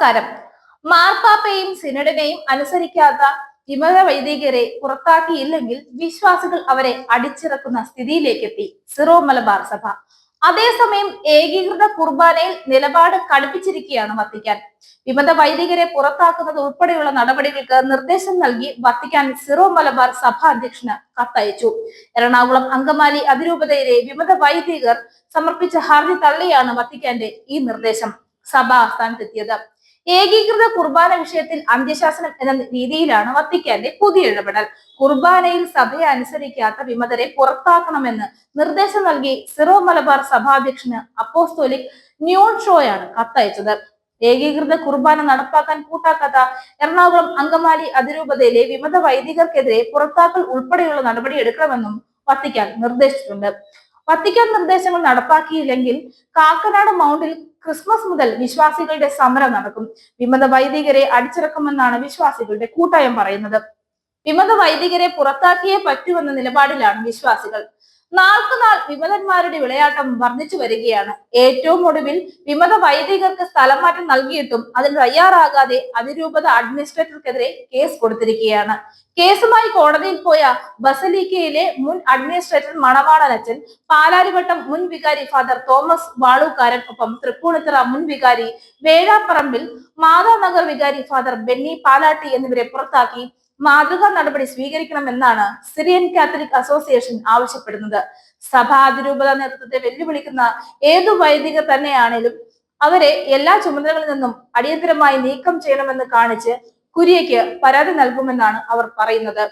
നമസ്കാരം. മാർപ്പാപ്പയും സിനഡിനെയും അനുസരിക്കാത്ത വിമത വൈദികരെ പുറത്താക്കിയില്ലെങ്കിൽ വിശ്വാസികൾ അവരെ അടിച്ചിറക്കുന്ന സ്ഥിതിയിലേക്ക് എത്തി സിറോ മലബാർ സഭ. അതേസമയം ഏകീകൃത കുർബാനയിൽ നിലപാട് കടുപ്പിച്ചിരിക്കുകയാണ് വത്തിക്കാൻ. വിമത വൈദികരെ പുറത്താക്കുന്നത് ഉൾപ്പെടെയുള്ള നടപടികൾക്ക് നിർദ്ദേശം നൽകി വത്തിക്കാൻ സിറോ മലബാർ സഭ അധ്യക്ഷന് കത്തയച്ചു. എറണാകുളം അങ്കമാലി അതിരൂപതയിലെ വിമത വൈദികർ സമർപ്പിച്ച ഹർജി തള്ളിയാണ് വത്തിക്കാന്റെ ഈ നിർദ്ദേശം സഭ ആസ്ഥാനത്തെത്തിയത്. ഏകീകൃത കുർബാന വിഷയത്തിൽ അന്ത്യശാസനം എന്ന രീതിയിലാണ് വത്തിക്കാന്റെ പുതിയ ഇടപെടൽ. കുർബാനയിൽ സഭയെ അനുസരിക്കാത്ത വിമതരെ പുറത്താക്കണമെന്ന് നിർദ്ദേശം നൽകി സിറോ മലബാർ സഭാധ്യക്ഷന് അപ്പോസ്തോലിക് ന്യൂൺ ഷോയാണ് കത്തയച്ചത്. ഏകീകൃത കുർബാന നടപ്പാക്കാൻ കൂട്ടാക്കാത്ത എറണാകുളം അങ്കമാലി അതിരൂപതയിലെ വിമത വൈദികർക്കെതിരെ പുറത്താക്കൽ ഉൾപ്പെടെയുള്ള നടപടി എടുക്കണമെന്നും വത്തിക്കാൻ നിർദ്ദേശിച്ചിട്ടുണ്ട്. വത്തിക്കാൻ നിർദ്ദേശങ്ങൾ നടപ്പാക്കിയില്ലെങ്കിൽ കാക്കനാട് മൗണ്ടിൽ ക്രിസ്മസ് മുതൽ വിശ്വാസികളുടെ സമരം നടക്കും. വിമത വൈദികരെ അടിച്ചിറക്കുമെന്നാണ് വിശ്വാസികളുടെ കൂട്ടായം പറയുന്നത്. വിമത വൈദികരെ പുറത്താക്കിയേ പറ്റുമെന്ന നിലപാടിലാണ് വിശ്വാസികൾ. നാൾക്കുനാൾ വിമതന്മാരുടെ വിളയാട്ടം വർദ്ധിച്ചു വരികയാണ്. ഏറ്റവും ഒടുവിൽ വിമത വൈദികർക്ക് സ്ഥലം മാറ്റം നൽകിയിട്ടും അതിന് തയ്യാറാകാതെ അതിരൂപത അഡ്മിനിസ്ട്രേറ്റർക്കെതിരെ കേസ് കൊടുത്തിരിക്കുകയാണ്. കേസുമായി കോടതിയിൽ പോയ ബസലിക്കയിലെ മുൻ അഡ്മിനിസ്ട്രേറ്റർ മണവാളനച്ചൻ പാലാരിവട്ടം മുൻ വികാരി ഫാദർ തോമസ് വാളൂക്കാരൻ ഒപ്പം തൃപ്പൂണിത്തറ മുൻ വികാരി വേഴാപ്പറമ്പിൽ മാതാനഗർ വികാരി ഫാദർ ബെന്നി പാലാട്ടി എന്നിവരെ പുറത്താക്കി മാതൃകാ നടപടി സ്വീകരിക്കണമെന്നാണ് സിറിയൻ കാത്തലിക് അസോസിയേഷൻ ആവശ്യപ്പെടുന്നത്. സഭാതിരൂപത നേതൃത്വത്തെ വെല്ലുവിളിക്കുന്ന ഏതു വൈദിക തന്നെയാണേലും അവരെ എല്ലാ ചുമതലകളിൽ നിന്നും അടിയന്തരമായി നീക്കം ചെയ്യണമെന്ന് കാണിച്ച് കുര്യയ്ക്ക് പരാതി നൽകുമെന്നാണ് അവർ പറയുന്നത്.